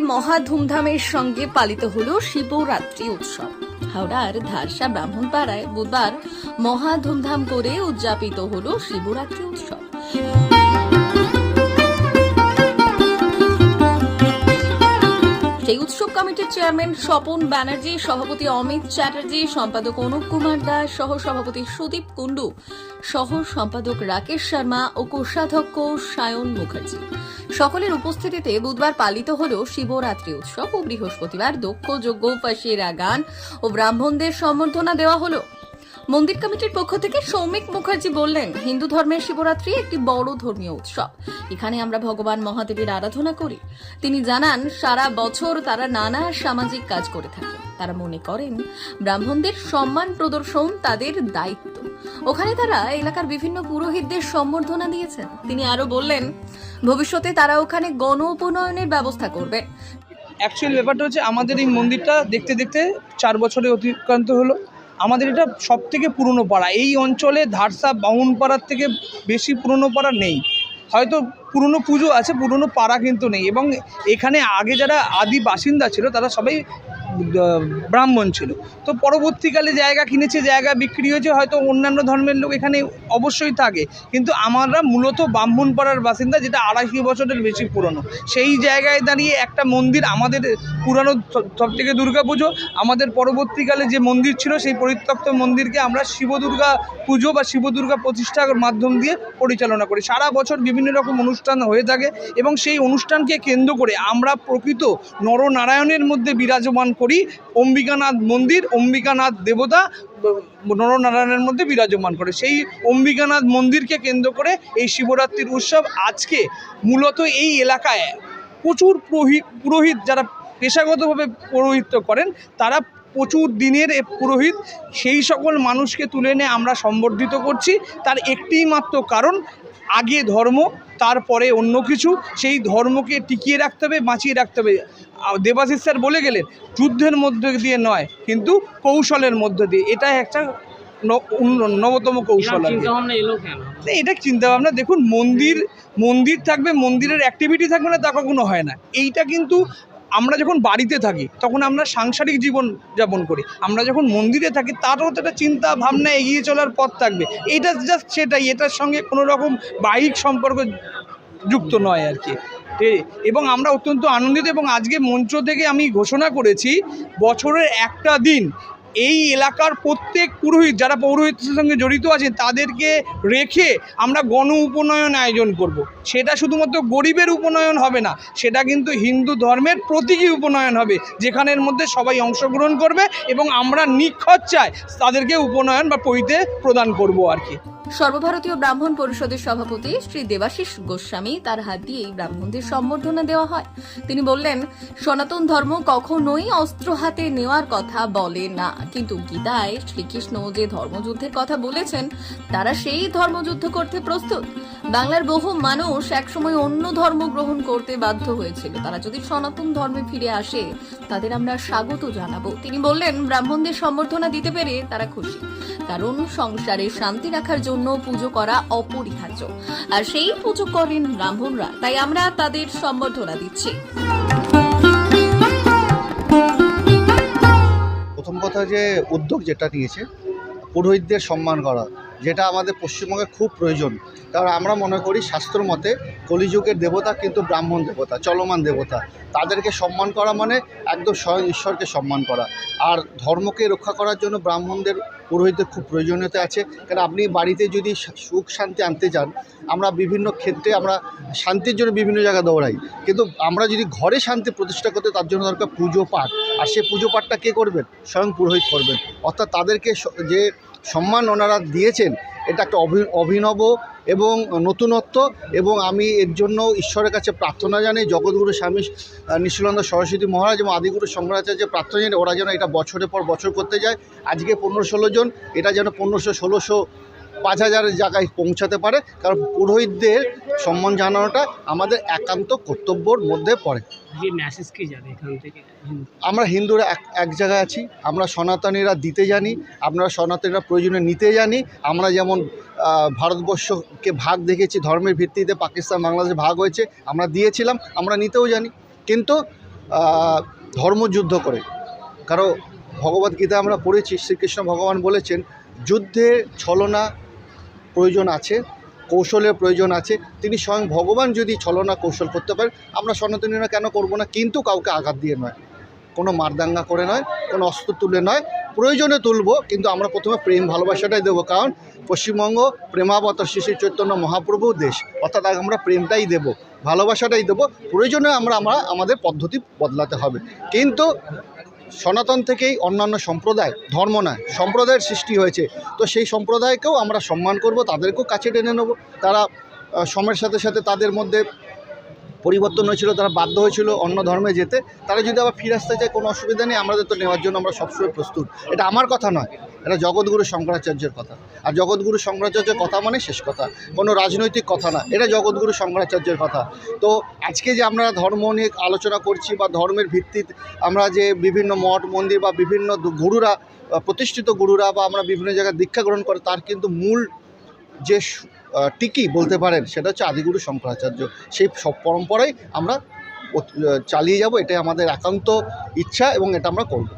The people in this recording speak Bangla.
মহা ধুমধামের সঙ্গে পালিত হল শিবরাত্রি উৎসব। হাওড়ার ধারসা ব্রাহ্মণপাড়ায় বুধবার মহা ধুমধাম করে উদযাপিত হল শিবরাত্রি উৎসব। সেই উৎসব কমিটির চেয়ারম্যান স্বপন ব্যানার্জি, সভাপতি অমিত চ্যাটার্জি, সম্পাদক অনুপ কুমার দাস সহ সভাপতি সুদীপ কুণ্ডু সহ সম্পাদক রাকেশ শর্মা ও কোষাধ্যক্ষ সায়ন মুখার্জি। সকলের উপস্থিতিতে বুধবার পালিত হল শিবরাত্রি উৎসব ও বৃহস্পতিবার দক্ষ যজ্ঞ ফাঁসিরা গান ও ব্রাহ্মণদের সম্বর্ধনা দেওয়া হলো। মন্দির কমিটির পক্ষ থেকে সৌমিক মুখার্জি বললেন, হিন্দু ধর্মের শিবরাত্রি একটি বড় ধর্মীয় উৎসব। এখানে আমরা ভগবান মহাদেবের আরাধনা করি। তিনি জানান, সারা বছর তারা নানা সামাজিক কাজ করে থাকে। তারা মনে করেন, ব্রাহ্মণদের সম্মান প্রদর্শন তাদের দায়িত্ব। ওখানে তারা এলাকার বিভিন্ন পুরোহিতদের সম্বর্ধনা দিয়েছেন। তিনি আরও বললেন, ভবিষ্যতে তারা ওখানে গণ উপনয়নের ব্যবস্থা করবে। অ্যাকচুয়াল ব্যাপারটা হচ্ছে, আমাদের এই মন্দিরটা দেখতে দেখতে চার বছরে অতিক্রান্ত হলো। আমাদের এটা সব থেকে পুরনো পাড়া। এই অঞ্চলে ধারসা বাউন পাড়ার থেকে বেশি পুরনো পাড়া নেই। হয়তো পুরনো পুজো আছে, পুরনো পাড়া কিন্তু নেই এবং এখানে আগে যারা আদি বাসিন্দা ছিল, তারা সবাই ব্রাহ্মণ ছিল। তো পরবর্তীকালে জায়গা কিনেছে, জায়গা বিক্রি হয়েছে, হয়তো অন্যান্য ধর্মের লোক এখানে অবশ্যই থাকে। কিন্তু আমরা মূলত ব্রাহ্মণ পাড়ার বাসিন্দা, যেটা আড়াইশো বছরের বেশি পুরনো। সেই জায়গায় দাঁড়িয়ে একটা মন্দির আমাদের পুরানো সব থেকে দুর্গা পুজো, আমাদের পরবর্তীকালে যে মন্দির ছিল, সেই পরিত্যক্ত মন্দিরকে আমরা শিব দুর্গা পুজো বা শিব দুর্গা প্রতিষ্ঠার মাধ্যম দিয়ে পরিচালনা করি। সারা বছর বিভিন্ন রকম অনুষ্ঠান হয়ে থাকে এবং সেই অনুষ্ঠানকে কেন্দ্র করে আমরা প্রকৃত নরনারায়ণের মধ্যে বিরাজমান করি। অম্বিকানাথ মন্দির, অম্বিকানাথ দেবতা, নরনারায়ণের মধ্যে বিরাজমান করে। সেই অম্বিকানাথ মন্দিরকে কেন্দ্র করে এই শিবরাত্রির উৎসব আজকে মূলত এই এলাকায় প্রচুর পুরোহিত পুরোহিত যারা পেশাগতভাবে পৌরোহিত্য করেন, তারা প্রচুর দিনের পুরোহিত। সেই সকল মানুষকে তুলে এনে আমরা সম্বর্ধিত করছি। তার একটিই মাত্র কারণ আগে ধর্ম তারপরে অন্য কিছু। সেই ধর্মকে টিকিয়ে রাখতে হবে বাঁচিয়ে রাখতে হবে। দেবাশিস স্যার বলে গেলেন যুদ্ধের মধ্যে দিয়ে নয় কিন্তু কৌশলের মধ্য দিয়ে। এটাই একটা নবতম কৌশল এটা চিন্তা ভাবনা দেখুন মন্দির মন্দির থাকবে মন্দিরের অ্যাক্টিভিটি থাকবে না তা কখনো হয় না। এইটা কিন্তু আমরা যখন বাড়িতে থাকি, তখন আমরা সাংসারিক জীবন যাপন করি। আমরা যখন মন্দিরে থাকি, তারও তো একটা চিন্তা ভাবনা এগিয়ে চলার পথ থাকবে। এটা জাস্ট সেটাই, এটার সঙ্গে কোনো রকম বাহিক সম্পর্ক যুক্ত নয় আর কি। এবং আমরা অত্যন্ত আনন্দিত, এবং আজকে মঞ্চ থেকে আমি ঘোষণা করেছি, বছরের একটা দিন এই এলাকার প্রত্যেক পুরোহিত যারা পৌরোহিত্যের সঙ্গে জড়িত আছে তাদেরকে রেখে আমরা গণ উপনয়ন আয়োজন করব। সেটা শুধুমাত্র গরিবের উপনয়ন হবে না, সেটা কিন্তু হিন্দু ধর্মের প্রতীকী উপনয়ন হবে, যেখানের মধ্যে সবাই অংশগ্রহণ করবে এবং আমরা নিখরচায় তাদেরকে উপনয়ন বা পৈতে প্রদান করব আর কি সর্বভারতীয় ব্রাহ্মণ পরিষদের সভাপতি শ্রী দেবাশিস গোস্বামী তার হাত দিয়ে এই ব্রাহ্মণদের সম্বর্ধনা দেওয়া হয়। তিনি বললেন, সনাতন ধর্ম কখনোই অস্ত্র হাতে নেওয়ার কথা বলে না। কিন্তু গীতায় শ্রীকৃষ্ণ যে ধর্মযুদ্ধের কথা বলেছেন, তারা সেই ধর্মযুদ্ধ করতে প্রস্তুত। বাংলার বহু মানুষ একসময় অন্য ধর্ম গ্রহণ করতে বাধ্য হয়েছিল। তারা যদি সনাতন ধর্মে ফিরে আসে, তাদের আমরা স্বাগত জানাব। তিনি বললেন, ব্রাহ্মণদের সম্বর্ধনা দিতে পেরে তারা খুশি। কারণ সংসারে শান্তি রাখার জন্য পুজো করা অপরিহার্য। আর সেই পুজো করেন ব্রাহ্মণরা, তাই আমরা তাদের সম্বর্ধনা দিচ্ছি। প্রথম কথা যে উদ্যোগ যেটা নিয়েছে, পুরোহিতদের সম্মান করা, যেটা আমাদের পশ্চিমবঙ্গে খুব প্রয়োজন। কারণ আমরা মনে করি শাস্ত্র মতে, কলিযুগের দেবতা কিন্তু ব্রাহ্মণ দেবতা, চলমান দেবতা। তাদেরকে সম্মান করা মানে একদম স্বয়ং ঈশ্বরকে সম্মান করা। আর ধর্মকে রক্ষা করার জন্য ব্রাহ্মণদের পুরোহিতদের খুব প্রয়োজনীয়তা আছে। কারণ আপনি বাড়িতে যদি সুখ শান্তি আনতে চান আমরা বিভিন্ন ক্ষেত্রে আমরা শান্তির জন্য বিভিন্ন জায়গা দৌড়াই। কিন্তু আমরা যদি ঘরে শান্তি প্রতিষ্ঠা করতে তার জন্য দরকার পুজো পাঠ। আর সে পুজো পাঠটা কে করবেন? স্বয়ং পুরোহিত করবেন। অর্থাৎ তাদেরকে যে সম্মান ওনারা দিয়েছেন, এটা একটা অভি- অভিনব এবং নতুনত্ব এবং আমি এর জন্য ঈশ্বরের কাছে প্রার্থনা জানাই, জগৎগুরু স্বামী নিশ্চলানন্দ সরস্বতী মহারাজ এবং আদিগুরু শঙ্করাচার্যের প্রার্থনা জানি ওরা যেন এটা বছরের পর বছর করতে যায়। আজকে পনেরো ষোলো জন, এটা যেন পনেরোশো, ষোলোশো পাঁচ হাজারের জায়গায় পৌঁছাতে পারে কারণ পুরোহিতদের সম্মান জানানোটা আমাদের একান্ত কর্তব্যর মধ্যে পড়ে। মেসেজ কি যাবে এখান থেকে? আমরা হিন্দুরা এক এক জায়গায় আছি আমরা সনাতনীরা দিতে জানি আমরা সনাতনীরা প্রয়োজনে নিতে জানি আমরা যেমন ভারতবর্ষকে ভাগ দেখেছি ধর্মের ভিত্তিতে পাকিস্তান বাংলাদেশ ভাগ হয়েছে আমরা দিয়েছিলাম আমরা নিতেও জানি। কিন্তু ধর্মযুদ্ধ করে কারণ ভগবদ্গীতা আমরা পড়েছি শ্রীকৃষ্ণ ভগবান বলেছেন যুদ্ধে ছলনা প্রয়োজন আছে, কৌশলের প্রয়োজন আছে, তিনি স্বয়ং ভগবান যদি ছলনা কৌশল করতে পারেন আমরা সনাতনীরা কেন করব না? কিন্তু কাউকে আঘাত দিয়ে নয়। কোনো মারদাঙ্গা করে নয়, কোনো অস্ত্র তুলে নয়। প্রয়োজনে তুলব, কিন্তু আমরা প্রথমে প্রেম ভালোবাসাটাই দেবো, কারণ পশ্চিমবঙ্গ প্রেমাবতার শিশু চৈতন্য মহাপ্রভু দেশ। অর্থাৎ আমরা প্রেমটাই দেব, ভালোবাসাটাই দেবো। প্রয়োজনে আমরা আমরা আমাদের পদ্ধতি বদলাতে হবে। কিন্তু সনাতন থেকেই অন্যান্য সম্প্রদায়, ধর্ম নয়, সম্প্রদায়ের সৃষ্টি হয়েছে। তো সেই সম্প্রদায়কেও আমরা সম্মান করব, তাদেরকেও কাছে টেনে নেব। তারা সময়ের সাথে সাথে তাদের মধ্যে পরিবর্তন হয়েছিল, তারা বাধ্য হয়েছিল অন্য ধর্মে যেতে। তারা যদি আবার ফিরে আসতে চায়, কোনো অসুবিধা নেই। আমাদের তো নেওয়ার জন্য আমরা সবসময় প্রস্তুত। এটা আমার কথা নয়। এটা জগৎগুরু শঙ্করাচার্যের কথা। আর জগৎগুরু শঙ্করাচার্যের কথা মানে শেষ কথা। কোনো রাজনৈতিক কথা না। এটা জগৎগুরু শঙ্করাচার্যের কথা। তো আজকে যে আমরা ধর্ম নিয়ে আলোচনা করছি বা ধর্মের ভিত্তিতে আমরা যে বিভিন্ন মঠ, মন্দির বা বিভিন্ন গুরুরা, প্রতিষ্ঠিত গুরুরা বা আমরা বিভিন্ন জায়গায় দীক্ষা গ্রহণ করে, তার কিন্তু মূল যে টিকি বলতে পারেন, সেটা হচ্ছে আদিগুরু শঙ্করাচার্য। সেই সব পরম্পরাই আমরা চালিয়ে যাব। এটাই আমাদের একান্ত ইচ্ছা এবং এটা আমরা করব।